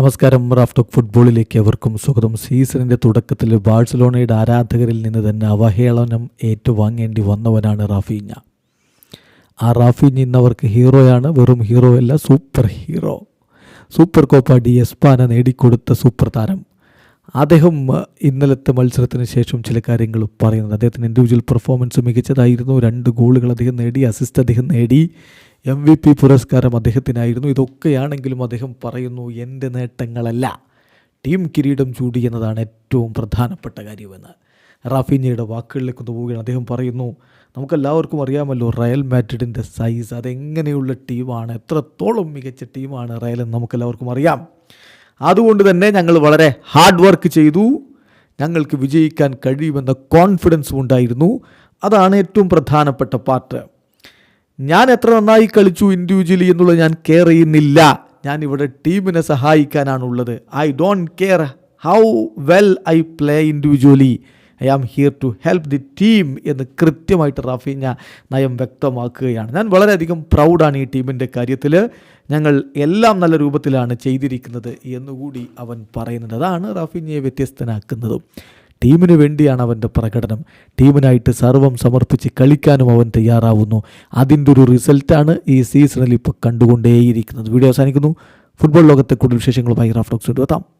നമസ്കാരം. റാഫ്റ്റോക്ക് ഫുട്ബോളിലേക്ക് അവർക്കും സ്വാഗതം. സീസണിന്റെ തുടക്കത്തിൽ ബാഴ്സലോണയുടെ ആരാധകരിൽ നിന്ന് തന്നെ അവഹേളനം ഏറ്റുവാങ്ങേണ്ടി വന്നവനാണ് റാഫീഞ്ഞ. ആ റാഫീഞ്ഞ ഇന്നവർക്ക് ഹീറോയാണ്. വെറും ഹീറോ അല്ല super hero. Super Copa de Espana നേടിക്കൊടുത്ത super താരം. അദ്ദേഹം ഇന്നലത്തെ മത്സരത്തിന് ശേഷം ചില കാര്യങ്ങൾ പറയുന്നത് അദ്ദേഹത്തിന് ഇൻഡിവിജ്വൽ പെർഫോമൻസ് മികച്ചതായിരുന്നു. രണ്ട് ഗോളുകൾ അദ്ദേഹം നേടി അസിസ്റ്റ് അദ്ദേഹം നേടി. എം വി പി പുരസ്കാരം അദ്ദേഹത്തിനായിരുന്നു. ഇതൊക്കെയാണെങ്കിലും അദ്ദേഹം പറയുന്നു എന്റെ നേട്ടങ്ങളല്ല. ടീം കിരീടം ചൂടി എന്നതാണ് ഏറ്റവും പ്രധാനപ്പെട്ട കാര്യമെന്ന്. റാഫീഞ്ഞയുടെ വാക്കുകളിലേക്ക് ഒന്ന് പോവുകയാണ്. അദ്ദേഹം പറയുന്നു നമുക്കെല്ലാവർക്കും അറിയാമല്ലോ റയൽ മാഡ്രിഡിന്റെ സൈസ് അതെങ്ങനെയുള്ള ടീമാണ്. എത്രത്തോളം മികച്ച ടീമാണ് റയൽ എന്ന് നമുക്കെല്ലാവർക്കും അറിയാം. അതുകൊണ്ട് തന്നെ ഞങ്ങൾ വളരെ ഹാർഡ് വർക്ക് ചെയ്തു. ഞങ്ങൾക്ക് വിജയിക്കാൻ കഴിയുമെന്ന കോൺഫിഡൻസും ഉണ്ടായിരുന്നു. അതാണ് ഏറ്റവും പ്രധാനപ്പെട്ട പാർട്ട്. ഞാൻ എത്ര നന്നായി കളിച്ചു ഇൻഡിവിജ്വലി എന്നുള്ളത് ഞാൻ കെയർ ചെയ്യുന്നില്ല. ഞാൻ ഇവിടെ ടീമിനെ സഹായിക്കാനാണുള്ളത്. I don't care how well I play individually I am here to help the team എന്ന് കൃത്യമായിട്ട് റാഫീഞ്ഞ നയം വ്യക്തമാക്കുകയാണ്. ഞാൻ വളരെയധികം പ്രൗഡാണ് ഈ ടീമിന്റെ കാര്യത്തിൽ ഞങ്ങൾ എല്ലാം നല്ല രൂപത്തിലാണ് ചെയ്തിരിക്കുന്നത് എന്നുകൂടി അവൻ പറയുന്നത് അതാണ് റാഫീഞ്ഞയെ വ്യത്യസ്തനാക്കുന്നതും. ടീമിന് വേണ്ടിയാണ് അവന്റെ പ്രകടനം. ടീമിനായിട്ട് സർവം സമർപ്പിച്ച് കളിക്കാനും അവൻ തയ്യാറാവുന്നു. അതിന്റെ ഒരു റിസൾട്ടാണ് ഈ സീസണിൽ ഇപ്പോൾ കണ്ടുകൊണ്ടേയിരിക്കുന്നത്. വീഡിയോ അവസാനിക്കുന്നു. ഫുട്ബോൾ ലോകത്തെ കൂടുതൽ വിശേഷങ്ങളുമായി റാഫ്റ്റോക്സ് എത്താം.